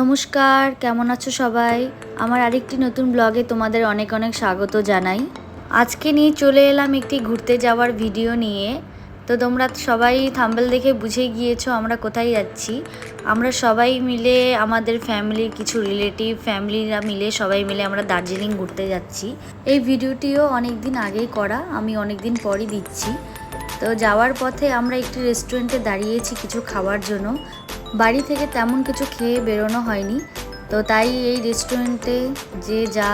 নমস্কার, কেমন আছো সবাই? আমার আরেকটি নতুন ব্লগে তোমাদের অনেক অনেক স্বাগত জানাই। আজকে নিয়ে চলে এলাম একটি ঘুরতে যাওয়ার ভিডিও নিয়ে। তো তোমরা সবাই থাম্বেল দেখে বুঝে গিয়েছো আমরা কোথায় যাচ্ছি। আমরা সবাই মিলে আমাদের ফ্যামিলির কিছু রিলেটিভ, ফ্যামিলিরা মিলে সবাই মিলে আমরা দার্জিলিং ঘুরতে যাচ্ছি। এই ভিডিওটিও অনেক দিন আগেই করা, আমি অনেক দিন পরই দিচ্ছি। তো যাওয়ার পথে আমরা একটি রেস্টুরেন্টে দাঁড়িয়েছি কিছু খাওয়ার জন্য। বাড়ি থেকে তেমন কিছু খেয়ে বেরোনো হয়নি। তো তাই এই রেস্টুরেন্টে যে যা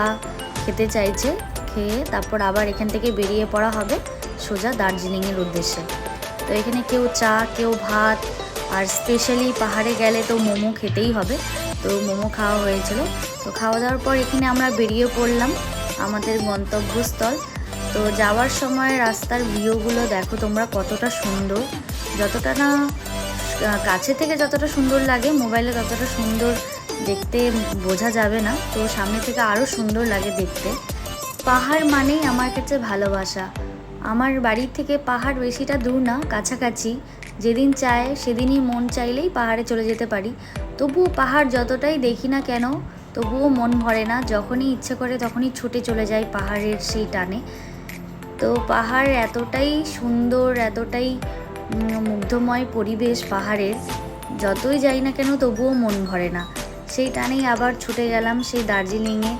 খেতে চাইছে, খেয়ে তারপর আবার এখান থেকে বেরিয়ে পড়া হবে সোজা দার্জিলিংয়ের উদ্দেশ্যে। তো এখানে কেউ চা, কেউ ভাত, আর স্পেশালি পাহাড়ে গেলে তো মোমো খেতেই হবে। তো মোমো খাওয়া হয়েছিল। তো খাওয়া দাওয়ার পর এখানে আমরা বেরিয়ে পড়লাম আমাদের গন্তব্যস্থল। তো যাওয়ার সময় রাস্তার ভিউগুলো দেখো তোমরা কতটা সুন্দর। যতটা না কাছে থেকে যতটা সুন্দর লাগে, মোবাইলে ততটা সুন্দর দেখতে বোঝা যাবে না। তো সামনে থেকে আরও সুন্দর লাগে দেখতে। পাহাড় মানেই আমার কাছে ভালোবাসা। আমার বাড়ির থেকে পাহাড় বেশিটা দূর না, কাছাকাছি। যেদিন চায়, সেদিনই মন চাইলেই পাহাড়ে চলে যেতে পারি। তবুও পাহাড় যতটাই দেখি না কেন, তবুও মন ভরে না। যখনই ইচ্ছে করে তখনই ছুটে চলে যাই পাহাড়ের সেই টানে। তো পাহাড় এতটাই সুন্দর, এতটাই মুগ্ধময় পরিবেশ পাহাড়ের যতই যাই না কেন তবুও মন ভরে না। সেই টানেই আবার ছুটে গেলাম সেই দার্জিলিংয়ে।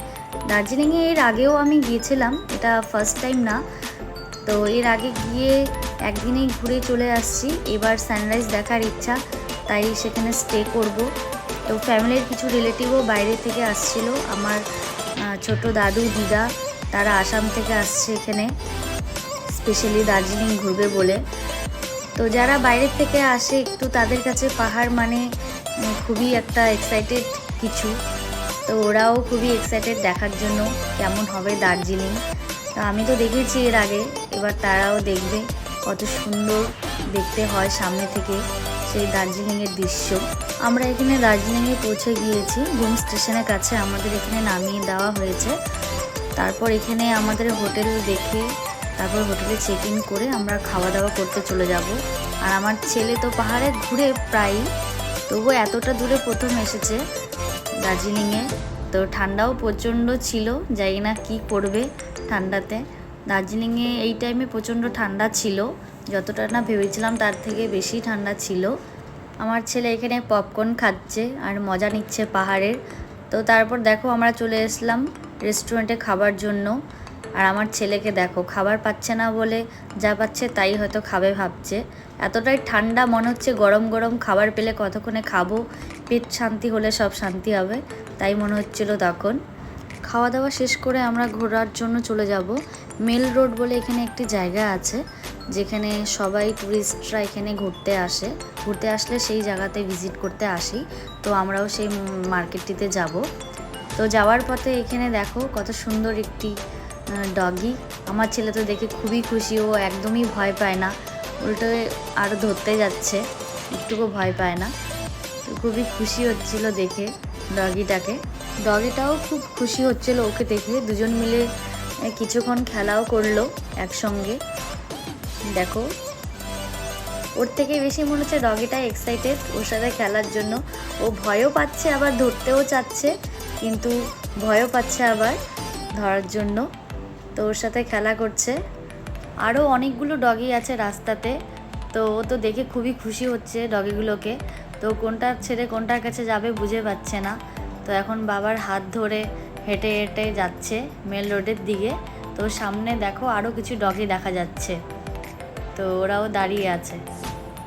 দার্জিলিংয়ে এর আগেও আমি গিয়েছিলাম, এটা ফার্স্ট টাইম না। তো এর আগে গিয়ে একদিনেই ঘুরে চলে আসছি, এবার সানরাইজ দেখার ইচ্ছা, তাই সেখানে স্টে করব। তো ফ্যামিলির কিছু রিলেটিভও বাইরে থেকে আসছিল, আমার ছোট দাদু, দিদা, তারা আসাম থেকে আসছে এখানে স্পেশালি দার্জিলিং ঘুরবে বলে। তো যারা বাইরের থেকে আসে একটু তাদের কাছে পাহাড় মানে খুবই একটা এক্সাইটেড কিছু। তো ওরাও খুবই এক্সাইটেড দেখার জন্য কেমন হবে দার্জিলিং। তো আমি তো দেখেছি এর আগে, এবার তারাও দেখবে কত সুন্দর দেখতে হয় সামনে থেকে সেই দার্জিলিংয়ের দৃশ্য। আমরা এখানে দার্জিলিংয়ে পৌঁছে গিয়েছি, ঘুম স্টেশনের কাছে আমাদের এখানে নামিয়ে দেওয়া হয়েছে। তারপর এখানে আমাদের হোটেল দেখে তারপর হোটেলে চেক ইন করে আমরা খাওয়া দাওয়া করতে চলে যাব। আর আমার ছেলে তো পাহাড়ে ঘুরে প্রায়ই তবু এতটা দূরে প্রথম এসেছে দার্জিলিংয়ে। তো ঠান্ডাও প্রচণ্ড ছিল, জানি না কী করবে ঠান্ডাতে। দার্জিলিংয়ে এই টাইমে প্রচণ্ড ঠান্ডা ছিল, যতটা না ভেবেছিলাম তার থেকে বেশি ঠান্ডা ছিল। আমার ছেলে এখানে পপকর্ন খাচ্ছে আর মজা নিচ্ছে পাহাড়ের। তো তারপর দেখো আমরা চলে এসলাম রেস্টুরেন্টে খাবার জন্য। আর আমার ছেলেকে দেখো, খাবার পাচ্ছে না বলে যা পাচ্ছে তাই হয়তো খাবে ভাবছে। এতটাই ঠান্ডা মনে হচ্ছে, গরম গরম খাবার পেলে কতক্ষণে খাব? পেট শান্তি হলে সব শান্তি হবে, তাই মনে হচ্ছিল তখন। খাওয়া দাওয়া শেষ করে আমরা ঘোরার জন্য চলে যাব। মেল রোড বলে এখানে একটি জায়গা আছে, যেখানে সবাই ট্যুরিস্টরা এখানে ঘুরতে আসে। ঘুরতে আসলে সেই জায়গাতে ভিজিট করতে আসি, তো আমরাও সেই মার্কেটটিতে যাব। তো যাওয়ার পথে এখানে দেখো কত সুন্দর একটি ডগি আমার ছেলে তো দেখে খুবই খুশি, ও একদমই ভয় পায় না। উল্টো আরও ধরতে যাচ্ছে, একটুকু ভয় পায় না। তো খুবই খুশি হচ্ছিল দেখে ডগিটাকে ডগিটাও খুব খুশি হচ্ছিল ওকে দেখে। দুজন মিলে কিছুক্ষণ খেলাও করল একসঙ্গে। দেখো, ওর থেকে বেশি মনে হচ্ছে ডগিটা এক্সাইটেড ওর সাথে খেলার জন্য। ও ভয়ও পাচ্ছে, আবার ধরতেও চাচ্ছে, কিন্তু ভয়ও পাচ্ছে আবার ধরার জন্য। তো ওর সাথে খেলা করছে। আরও অনেকগুলো ডগি আছে রাস্তাতে। তো ও তো দেখে খুবই খুশি হচ্ছে ডগিগুলোকে। তো কোনটা ছেড়ে কোনটার কাছে যাবে বুঝে পাচ্ছে না। তো এখন বাবার হাত ধরে হেঁটে হেঁটে যাচ্ছে মেল রোডের দিকে। তো সামনে দেখো আরও কিছু ডগি দেখা যাচ্ছে। তো ওরাও দাঁড়িয়ে আছে।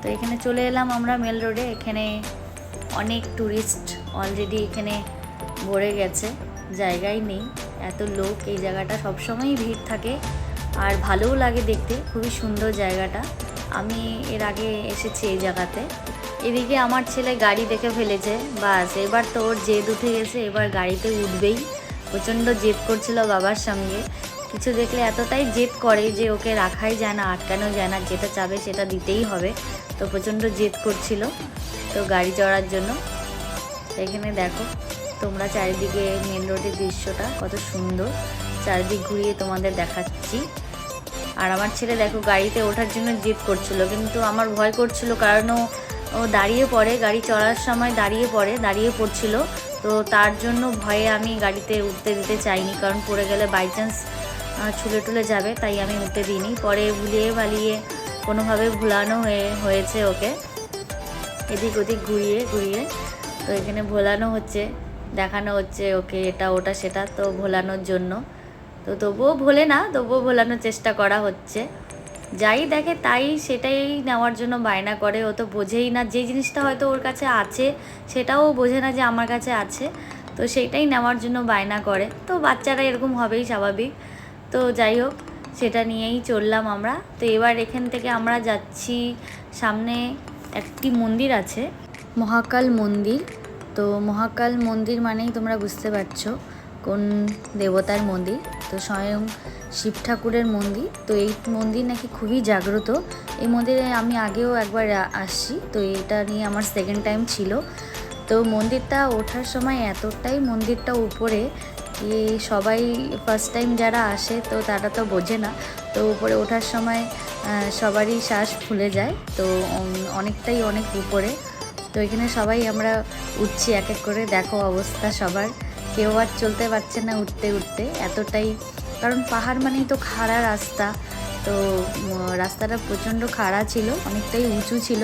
তো এখানে চলে এলাম আমরা মেল রোডে। এখানে অনেক ট্যুরিস্ট অলরেডি এখানে ভরে গেছে। জায়গাই নেই। এত লোক, এই জায়গাটা সবসময়ই ভিড় থাকে আর ভালোও লাগে দেখতে। খুবই সুন্দর জায়গাটা। আমি এর আগে এসেছি এই জায়গাতে। এদিকে আমার ছেলে গাড়ি দেখে ফেলেছে। বাস, এবার তো ওর জেদ উঠে গেছে, এবার গাড়িতে উঠবেই। প্রচণ্ড জেদ করছিল বাবার সঙ্গে। কিছু দেখলে এতটাই জেদ করে যে ওকে রাখাই যায় না, আটকানো যায় না, যেটা চাবে সেটা দিতেই হবে। তো প্রচণ্ড জেদ করছিল। তো গাড়ি চড়ার জন্য। এখানে দেখো। তোমরা চারিদিকে মেন রোডের দৃশ্যটা কত সুন্দর। চারিদিক ঘুরিয়ে তোমাদের দেখাচ্ছি। আর আমার ছেলে দেখো, গাড়িতে ওঠার জন্য জেদ করছিল, কিন্তু আমার ভয় করছিল কারণ ও ও দাঁড়িয়ে পড়ে, গাড়ি চড়ার সময় দাঁড়িয়ে পড়ে, দাঁড়িয়ে পড়ছিল। তো তার জন্য ভয়ে আমি গাড়িতে উঠতে দিতে চাইনি, কারণ পড়ে গেলে বাই চান্স ছুলে টুলে যাবে, তাই আমি উঠতে দিইনি। পরে ভুলিয়ে ভালিয়ে কোনোভাবে ভুলানো হয়ে, হয়েছে ওকে। এদিক ওদিক ঘুরিয়ে ঘুরিয়ে, তো এখানে ভোলানো হচ্ছে। দেখানো হচ্ছে, ওকে এটা, ওটা, সেটা তো ভোলানোর জন্য। তো তবুও ভোলে না, তবুও ভোলানোর চেষ্টা করা হচ্ছে। যাই দেখে তাই সেটাই নেওয়ার জন্য বায়না করে, ও তো বোঝেই না। যে জিনিসটা হয়তো ওর কাছে আছে, সেটাও বোঝে না যে আমার কাছে আছে। তো সেইটাই নেওয়ার জন্য বায়না করে। তো বাচ্চারা এরকম হবেই স্বাভাবিক। তো যাই হোক, সেটা নিয়েই চললাম আমরা। তো এবার এখান থেকে আমরা যাচ্ছি সামনে একটি মন্দির আছে, মহাকাল মন্দির। তো মহাকাল মন্দির মানেই তোমরা বুঝতে পারছ কোন দেবতার মন্দির। তো স্বয়ং শিব ঠাকুরের মন্দির। তো এই মন্দির নাকি খুবই জাগ্রত। এই মন্দিরে আমি আগেও একবার আসছি। তো এটা নিয়ে আমার সেকেন্ড টাইম ছিল। তো মন্দিরটা ওঠার সময় এতটাই মন্দিরটা উপরে কি সবাই ফার্স্ট টাইম যারা আসে তো তারা তো বোঝে না। তো উপরে ওঠার সময় সবারই শ্বাস ফুলে যায়। তো অনেকটাই অনেক উপরে। তো এখানে সবাই আমরা উঠছি, এক এক করে। দেখো অবস্থা সবার। কেউ আর চলতে পারছে না উঠতে উঠতে। এতটাই, কারণ পাহাড় মানেই তো খাড়া রাস্তা। তো রাস্তাটা প্রচণ্ড খাড়া ছিল, অনেকটাই উঁচু ছিল।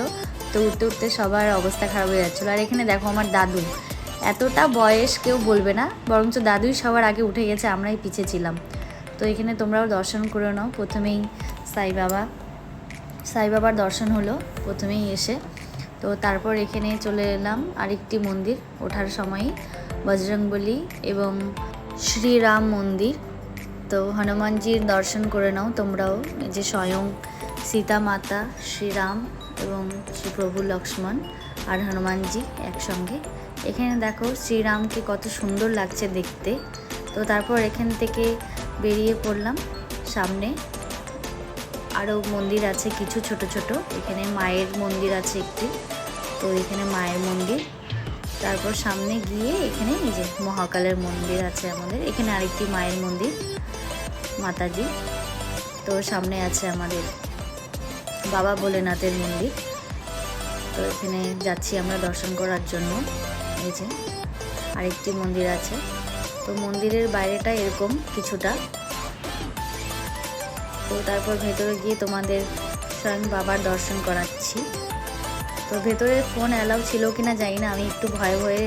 তো উঠতে উঠতে সবার অবস্থা খারাপ হয়ে যাচ্ছিল। আর এখানে দেখো আমার দাদু। এতটা বয়স কেউ বলবে না, বরঞ্চ দাদুই সবার আগে উঠে গেছে, আমরাই পিছিয়ে ছিলাম। তো এখানে তোমরাও দর্শন করে নাও। প্রথমেই সাই বাবা, সাই বাবার দর্শন হলো, প্রথমেই এসে। তো তারপর এখানে চলে এলাম আরেকটি মন্দির ওঠার সময়ই, বজরংবলী এবং শ্রীরাম মন্দির। তো হনুমানজির দর্শন করে নাও তোমরাও যে স্বয়ং সীতা মাতা, শ্রীরাম এবং শ্রী প্রভু লক্ষ্মণ আর হনুমানজি একসঙ্গে। এখানে দেখো শ্রীরামকে কত সুন্দর লাগছে দেখতে। তো তারপর এখান থেকে বেরিয়ে পড়লাম সামনে। আরও মন্দির আছে, কিছু ছোট ছোট। এখানে মায়ের মন্দির আছে একটি। তো এখানে মায়ের মন্দির। তারপর সামনে গিয়ে এখানে এই যে মহাকালের মন্দির আছে আমাদের। এখানে আরেকটি মায়ের মন্দির, মাতাজি। তো সামনে আছে আমাদের বাবা ভোলেনাথের মন্দির। তো এখানে যাচ্ছি আমরা দর্শন করার জন্য। এই যে আরেকটি মন্দির আছে। তো মন্দিরের বাইরেটা এরকম কিছুটা। তো তারপর ভেতরে গিয়ে তোমাদের স্বয়ং বাবার দর্শন করাচ্ছি। তো ভেতরে ফোন অ্যালাউ ছিল কি না জানি না, আমি একটু ভয়ে ভয়ে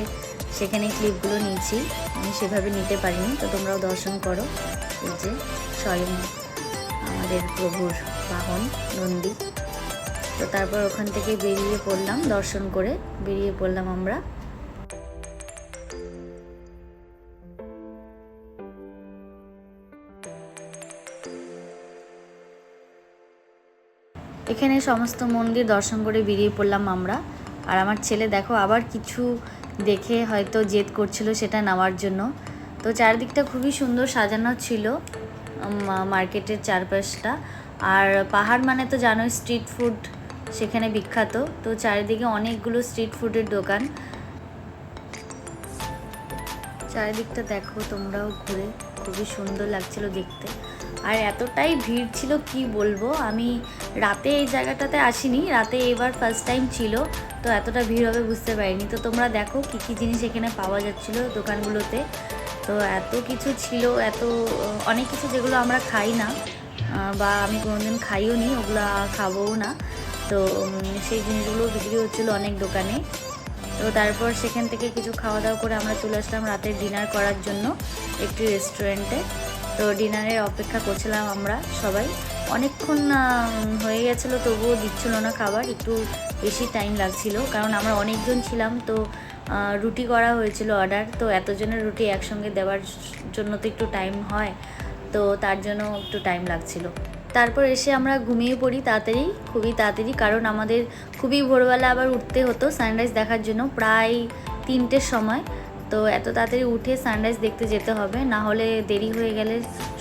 সেখানে ক্লিপগুলো নিয়েছি। আমি সেভাবে নিতে পারিনি, তো তোমরাও দর্শন করো। এই যে স্বয়ং আমাদের প্রভুর বাহন, নন্দী। তো তারপর ওখান থেকে বেরিয়ে পড়লাম দর্শন করে। বেরিয়ে পড়লাম আমরা। এখানে সমস্ত মন্দির দর্শন করে বেরিয়ে পড়লাম আমরা। আর আমার ছেলে দেখো আবার কিছু দেখে হয়তো জেদ করছিল সেটা নেওয়ার জন্য। তো চারিদিকটা খুবই সুন্দর সাজানো ছিল মার্কেটের চারপাশটা। আর পাহাড় মানে তো জানোই, স্ট্রিট ফুড সেখানে বিখ্যাত। তো চারিদিকে অনেকগুলো স্ট্রিট ফুডের দোকান। চারিদিকটা দেখো তোমরাও ঘুরে, খুবই সুন্দর লাগছিল দেখতে। আর এতটাই ভিড় ছিল, কি বলব? আমি রাতে এই জায়গাটাতে আসিনি, রাতে এবার ফার্স্ট টাইম ছিল, তো এতটা ভিড় হবে বুঝতে পারিনি। তো তোমরা দেখো কী কী জিনিস এখানে পাওয়া যাচ্ছিল দোকানগুলোতে। তো এত কিছু ছিল, এত, অনেক কিছু যেগুলো আমরা খাই না বা আমি কোনোদিন খাইও নি, ওগুলো খাবোও না। তো সেই জিনিসগুলো বিক্রি হচ্ছিল অনেক দোকানে। তো তারপর সেখান থেকে কিছু খাওয়া দাওয়া করে আমরা চলে আসলাম রাতের ডিনার করার জন্য একটি রেস্টুরেন্টে তো ডিনারের অপেক্ষা করছিলাম আমরা সবাই। অনেকক্ষণ হয়ে গেছিল, তবুও দিচ্ছিল না খাবার, একটু বেশি টাইম লাগছিল, কারণ আমরা অনেকজন ছিলাম, তো রুটি করা হয়েছিল অর্ডার তো এতজনের রুটি একসঙ্গে দেওয়ার জন্য তো একটু টাইম হয়, তো তার জন্য একটু টাইম লাগছিল। তারপর এসে আমরা ঘুমিয়ে পড়ি তাড়াতাড়ি, খুবই তাড়াতাড়ি, কারণ আমাদের খুবই ভোরবেলা আবার উঠতে হতো সানরাইজ দেখার জন্য প্রায় তিনটের সময়। তো এত তাড়াতাড়ি উঠে সানরাইজ দেখতে যেতে হবে, না হলে দেরি হয়ে গেলে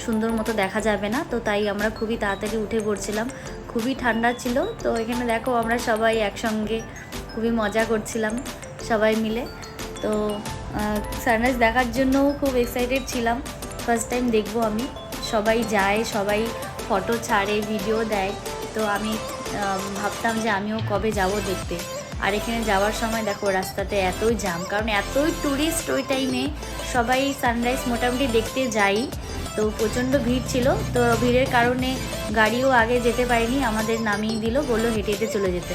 সুন্দর মতো দেখা যাবে না। তো তাই আমরা খুবই তাড়াতাড়ি উঠে পড়ছিলাম। খুবই ঠান্ডা ছিল, তো এখানে দেখো আমরা সবাই একসঙ্গে খুবই মজা করছিলাম সবাই মিলে। তো সানরাইজ দেখার জন্যও খুব এক্সাইটেড ছিলাম। ফার্স্ট টাইম দেখব আমি। সবাই যায়, সবাই ফটো ছাড়ে ভিডিও দেয়। তো আমি ভাবতাম যে আমিও কবে যাব দেখতে। আর এখানে যাওয়ার সময় দেখো রাস্তাতে এতই জাম কারণ এতই ট্যুরিস্ট ওই টাইমে সবাই সানরাইজ মোটামুটি দেখতে যাই। তো প্রচণ্ড ভিড় ছিল, তো ভিড়ের কারণে গাড়িও আগে যেতে পারিনি, আমাদের নামিয়ে দিল, বলল হেঁটে হেঁটে চলে যেতে।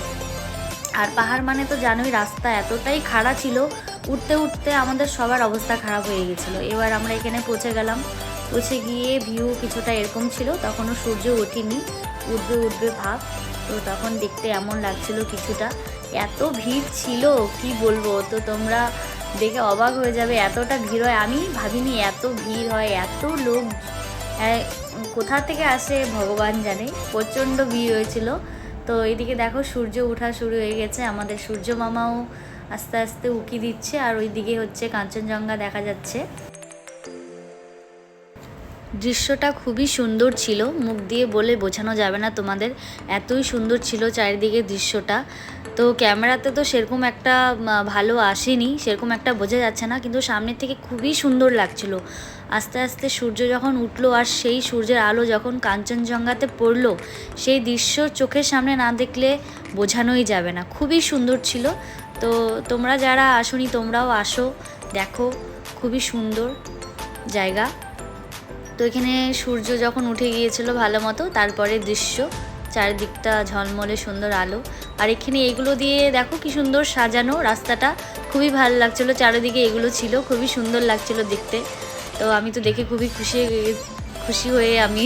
আর পাহাড় মানে তো জানোই, রাস্তা এতটাই খাড়া ছিল, উঠতে উঠতে আমাদের সবার অবস্থা খারাপ হয়ে গেছিল। এবার আমরা এখানে পৌঁছে গেলাম, পৌঁছে গিয়ে ভিউ কিছুটা এরকম ছিল, তখনও সূর্য ওঠেনি, উঠবে উঠবে ভাব, তো তখন দেখতে এমন লাগছিল কিছুটা। এত ভিড় ছিল কি বলব? তো তোমরা দেখে অবাক হয়ে যাবে এতটা ভিড় হয়। আমি ভাবিনি এত ভিড় হয় এত লোক। আহ, কোথা থেকে আসে ভগবান জানে প্রচণ্ড ভিড় হয়েছিল। তো এদিকে দেখো সূর্য ওঠা শুরু হয়ে গেছে। আমাদের সূর্য মামাও আস্তে আস্তে উকি দিচ্ছে আর ওইদিকে হচ্ছে কাঞ্চনজঙ্ঘা দেখা যাচ্ছে। দৃশ্যটা খুবই সুন্দর ছিল। মুখ দিয়ে বলে বোঝানো যাবে না তোমাদের। এতই সুন্দর ছিল চারিদিকে দৃশ্যটা। তো ক্যামেরাতে তো সেরকম একটা ভালো আসেনি। সেরকম একটা বোঝা যাচ্ছে না। কিন্তু সামনের থেকে খুবই সুন্দর লাগছিল। আস্তে আস্তে সূর্য যখন উঠল আর সেই সূর্যের আলো যখন কাঞ্চনজঙ্ঘাতে পড়ল, সেই দৃশ্য চোখের সামনে না দেখলে বোঝানোই যাবে না। খুবই সুন্দর ছিল। তো তোমরা যারা আসোনি তোমরাও আসো। দেখো, খুবই সুন্দর জায়গা। তো এখানে সূর্য যখন উঠে গিয়েছিল ভালো মতো, তারপরে দৃশ্য, চারিদিকটা ঝলমলে সুন্দর আলো। আর এখানে এগুলো দিয়ে দেখো কি সুন্দর সাজানো রাস্তাটা, খুবই ভালো লাগছিল। চারিদিকে এগুলো ছিল, খুবই সুন্দর লাগছিল দেখতে। তো আমি তো দেখে খুবই খুশি খুশি হয়ে আমি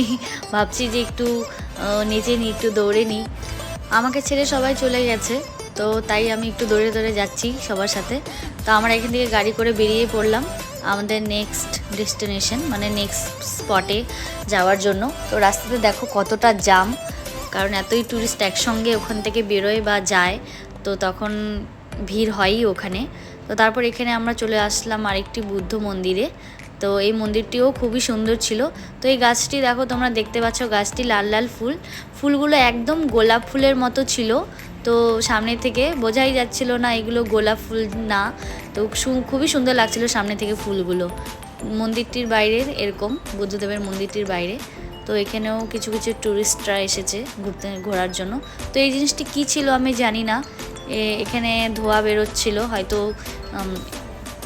ভাবছি যে একটু নেচে নিই, একটু দৌড়ে নিই। আমাকে ছেড়ে সবাই চলে গেছে, তো তাই আমি একটু দৌড়ে দৌড়ে যাচ্ছি সবার সাথে। তো আমরা এখান থেকে গাড়ি করে বেরিয়ে পড়লাম। আমাদের নেক্সট ডেস্টিনেশন মানে নেক্সট স্পটে যাওয়ার জন্য। তো রাস্তাতে দেখো কতটা জাম কারণ এতই ট্যুরিস্ট একসঙ্গে ওখান থেকে বেরোয় বা যায়, তো তখন ভিড় হয়ই ওখানে। তো তারপর এখানে আমরা চলে আসলাম আরেকটি বুদ্ধ মন্দিরে। তো এই মন্দিরটিও খুবই সুন্দর ছিল। তো এই গাছটি দেখো তোমরা দেখতে পাচ্ছ, গাছটি লাল লাল ফুল। ফুলগুলো একদম গোলাপ ফুলের মতো ছিল। তো সামনে থেকে বোঝাই যাচ্ছিল না এগুলো গোলাপ ফুল না। তো খুবই সুন্দর লাগছিল সামনে থেকে ফুলগুলো। মন্দিরটির বাইরে এরকম বুদ্ধদেবের মন্দিরটির বাইরে। তো এখানেও কিছু কিছু ট্যুরিস্টরা এসেছে ঘুরতে, ঘোরার জন্য। তো এই জিনিসটি কী ছিল আমি জানি না। এখানে ধোয়া বেরোচ্ছিল, হয়তো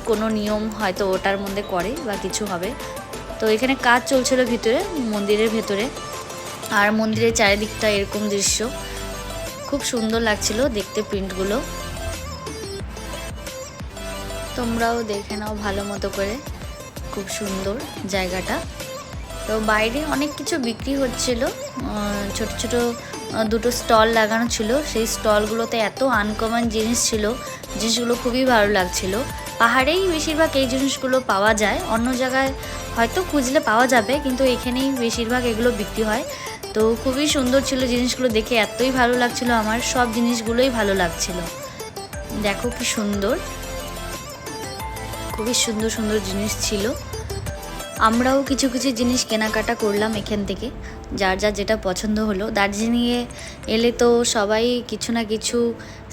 কোনো নিয়ম হয়তো ওটার মধ্যে করে বা কিছু হবে। তো এখানে কাজ চলছিল ভিতরে, মন্দিরের ভেতরে। আর মন্দিরের চারিদিকটা এরকম দৃশ্য। খুব সুন্দর লাগছিল দেখতে প্রিন্টগুলো তোমরাও দেখে নাও ভালো মতো করে, খুব সুন্দর জায়গাটা। তো বাইরে অনেক কিছু বিক্রি হচ্ছিল ছোট ছোট দুটো স্টল লাগানো ছিল। সেই স্টলগুলোতে এত আনকমন জিনিস ছিল, জিনিসগুলো খুবই ভালো লাগছিল। পাহাড়েই বেশিরভাগ এই জিনিসগুলো পাওয়া যায়, অন্য জায়গায় হয়তো খুঁজলে পাওয়া যাবে, কিন্তু এখানেই বেশিরভাগ এগুলো বিক্রি হয়। তো খুবই সুন্দর ছিল জিনিসগুলো দেখে, এতই ভালো লাগছিল আমার, সব জিনিসগুলোই ভালো লাগছিল। দেখো কি সুন্দর। খুবই সুন্দর সুন্দর জিনিস ছিল। আমরাও কিছু কিছু জিনিস কেনাকাটা করলাম এখান থেকে। যার যার যেটা পছন্দ হলো। দার্জিলিংয়ে এলে তো সবাই কিছু না কিছু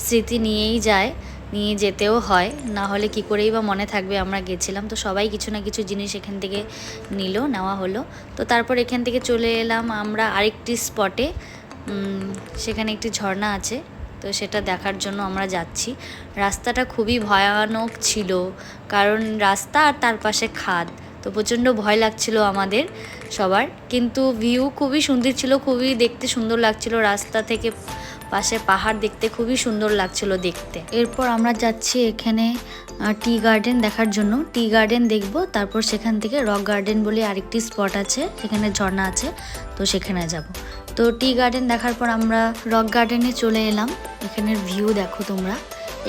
স্মৃতি নিয়েই যায়, নিয়ে যেতেও হয়। না হলে কি করেই বা মনে থাকবে আমরা গেছিলাম। তো সবাই কিছু না কিছু জিনিস এখান থেকে নিল, নেওয়া হলো। তো তারপর এখান থেকে চলে এলাম আমরা আরেকটি স্পটে সেখানে একটি ঝর্ণা আছে। তো সেটা দেখার জন্য আমরা যাচ্ছি। রাস্তাটা খুবই ভয়ানক ছিল। কারণ রাস্তা আর তার পাশে খাদ। তো প্রচণ্ড ভয় লাগছিল আমাদের সবার। কিন্তু ভিউ খুবই সুন্দর ছিল, খুবই দেখতে সুন্দর লাগছিল। রাস্তা থেকে পাশে পাহাড় দেখতে খুবই সুন্দর লাগছিল দেখতে। এরপর আমরা যাচ্ছি এখানে টি গার্ডেন দেখার জন্য। টি গার্ডেন দেখব, তারপর সেখান থেকে রক গার্ডেন বলে আরেকটি স্পট আছে, সেখানে ঝর্ণা আছে, তো সেখানে যাব। তো টি গার্ডেন দেখার পর আমরা রক গার্ডেনে চলে এলাম। এখানের ভিউ দেখো তোমরা।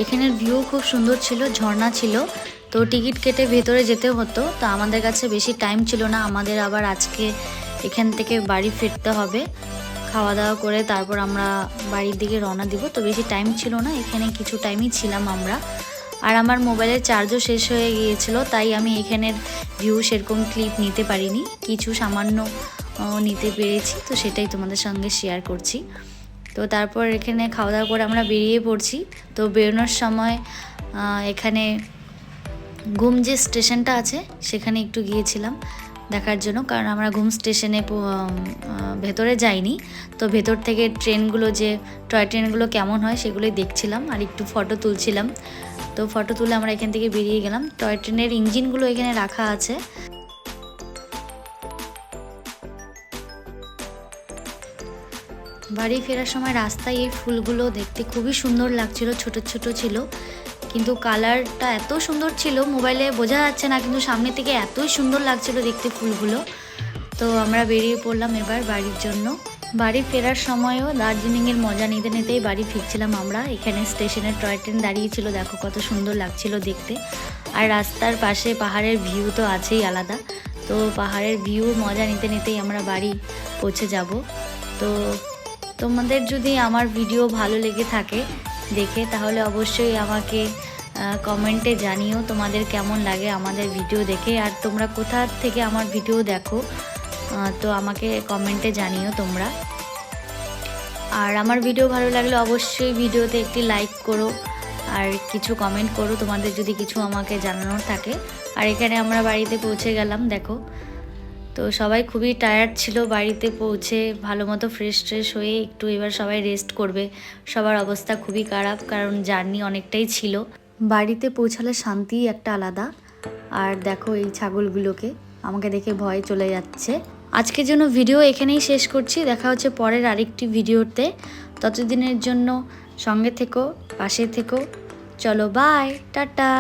এখানের ভিউ খুব সুন্দর ছিল, ঝর্ণা ছিল। তো টিকিট কেটে ভেতরে যেতে হতো, তো আমাদের কাছে বেশি টাইম ছিল না। আমাদের আবার আজকে এখান থেকে বাড়ি ফিরতে হবে। খাওয়া দাওয়া করে তারপর আমরা বাড়ির দিকে রওনা দিব। তো বেশি টাইম ছিল না, এখানে কিছু টাইমই ছিলাম আমরা। আর আমার মোবাইলের চার্জও শেষ হয়ে গিয়েছিল, তাই আমি এখানের ভিউ সেরকম ক্লিপ নিতে পারিনি। কিছু সামান্য নিতে পেরেছি, তো সেটাই তোমাদের সঙ্গে শেয়ার করছি। তো তারপর এখানে খাওয়া দাওয়া করে আমরা বেরিয়ে পড়ছি। তো বেরোনোর সময় এখানে ঘুম যে স্টেশনটা আছে, সেখানে একটু গিয়েছিলাম দেখার জন্য। কারণ আমরা ঘুম স্টেশনে ভেতরে যাইনি। তো ভেতর থেকে ট্রেনগুলো যে, টয় ট্রেনগুলো কেমন হয় সেগুলোই দেখছিলাম আর একটু ফটো তুলছিলাম। তো ফটো তুলে আমরা এখান থেকে বেরিয়ে গেলাম। টয় ট্রেনের ইঞ্জিনগুলো এখানে রাখা আছে। বাড়ি ফেরার সময় রাস্তায় এই ফুলগুলো দেখতে খুবই সুন্দর লাগছিল, ছোট ছোট ছিল। কিন্তু কালারটা এত সুন্দর ছিল, মোবাইলে বোঝা যাচ্ছে না, কিন্তু সামনে থেকে এতই সুন্দর লাগছিল দেখতে ফুলগুলো। তো আমরা বেরিয়ে পড়লাম এবার বাড়ির জন্য। বাড়ি ফেরার সময়ও দার্জিলিংয়ের মজা নিতে নিতেই বাড়ি ফিরছিলাম আমরা। এখানে স্টেশনে টয় ট্রেন দাঁড়িয়েছিল, দেখো কত সুন্দর লাগছিল দেখতে। আর রাস্তার পাশে পাহাড়ের ভিউ তো আছেই আলাদা। তো পাহাড়ের ভিউ, মজা নিতে নিতেই আমরা বাড়ি পৌঁছে যাব। তো তোমাদের যদি আমার ভিডিও ভালো লেগে থাকে দেখে, তাহলে অবশ্যই আমাকে কমেন্টে জানিও তোমাদের কেমন লাগে আমাদের ভিডিও দেখে। আর তোমরা কোথা থেকে আমার ভিডিও দেখো তো আমাকে কমেন্টে জানিও তোমরা। আর আমার ভিডিও ভালো লাগলে অবশ্যই ভিডিওতে একটি লাইক করো, আর কিছু কমেন্ট করো। তোমাদের যদি কিছু আমাকে জানানোর থাকে। আর এখানে আমরা বাড়িতে পৌঁছে গেলাম, দেখো। তো সবাই খুবই টায়ার্ড ছিল বাড়িতে পৌঁছে, ভালো মতো ফ্রেশ ট্রেশ হয়ে একটু এবার সবাই রেস্ট করবে। সবার অবস্থা খুবই খারাপ, কারণ জার্নি অনেকটাই ছিল। বাড়িতে পৌঁছালে শান্তি একটা আলাদা। আর দেখো এই ছাগলগুলোকে, আমাকে দেখে ভয় চলে যাচ্ছে। আজকের জন্য ভিডিও এখানেই শেষ করছি। দেখা হচ্ছে পরের আরেকটি ভিডিওতে ততদিনের জন্য সঙ্গে থেকো, পাশে থেকো। চলো বাই টাটা।